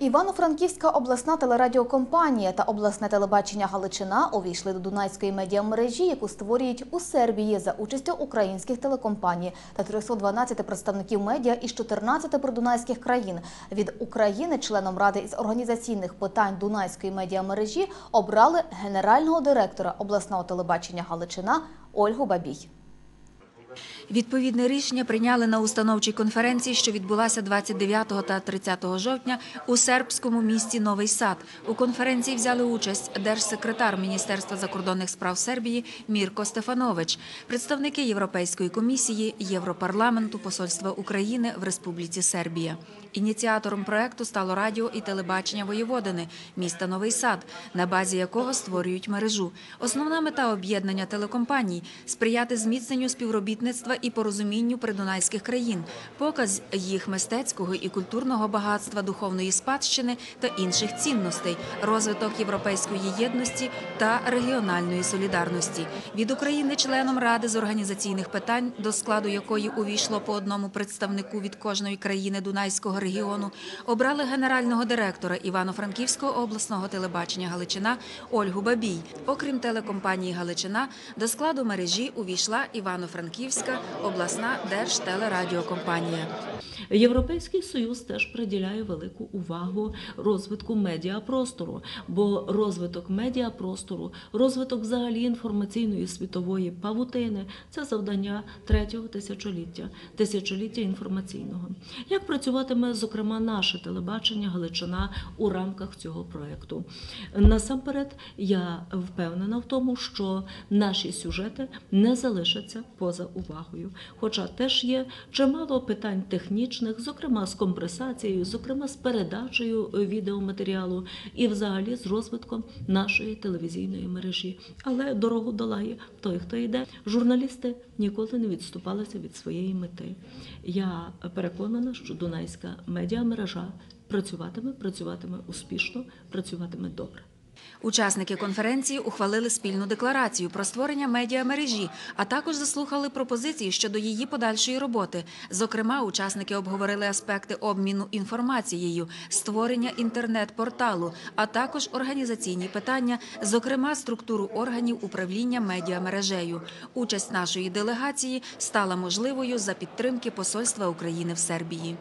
Івано-Франківська обласна телерадіокомпанія та обласне телебачення Галичина увійшли до Дунайської медіамережі, яку створюють у Сербії за участю українських телекомпаній та 312 представників медіа із 14 придунайських країн. Від України членом ради із організаційних питань Дунайської медіамережі обрали генерального директора обласного телебачення Галичина Ольгу Бабій. Відповідне рішення прийняли на установчій конференції, що відбулася 29 та 30 жовтня у сербському місті Новий Сад. У конференції взяли участь держсекретар Міністерства закордонних справ Сербії Мірко Стефанович, представники Європейської комісії, Європарламенту, Посольства України в Республіці Сербія. Ініціатором проекту стало радіо і телебачення Воєводини міста Новий Сад, на базі якого створюють мережу. Основна мета об'єднання телекомпаній сприяти зміцненню співробітництва і порозумінню придунайських країн, показ їх мистецького і культурного багатства, духовної спадщини та інших цінностей, розвиток європейської єдності та регіональної солідарності. Від України членом ради з організаційних питань, до складу якої увійшло по одному представнику від кожної країни Дунайського регіону, обрали генерального директора Івано-Франківського обласного телебачення Галичина Ольгу Бабій. Окрім телекомпанії Галичина, до складу мережі увійшла Івано-Франківська обласна держтелерадіокомпанія. Європейський союз теж приділяє велику увагу розвитку медіапростору, бо розвиток медіапростору, розвиток взагалі інформаційної світової павутини це завдання третього тисячоліття, тисячоліття інформаційного. Як працюватиме зокрема наше телебачення Галичина у рамках цього проекту? Насамперед, я впевнена в тому, що наші сюжети не залишаться поза увагою, хоча теж є чимало питань технічних, зокрема з компресацією, зокрема з передачею відеоматеріалу і взагалі з розвитком нашої телевізійної мережі. Але дорогу долає той, хто йде. Журналісти ніколи не відступалися від своєї мети. Я переконана, що Дунайська медіамережа працюватиме, працюватиме успішно, працюватиме добре. Учасники конференції ухвалили спільну декларацію про створення медіамережі, а також заслухали пропозиції щодо її подальшої роботи. Зокрема, учасники обговорили аспекти обміну інформацією, створення інтернет-порталу, а також організаційні питання, зокрема структуру органів управління медіамережею. Участь нашої делегації стала можливою за підтримки Посольства України в Сербії.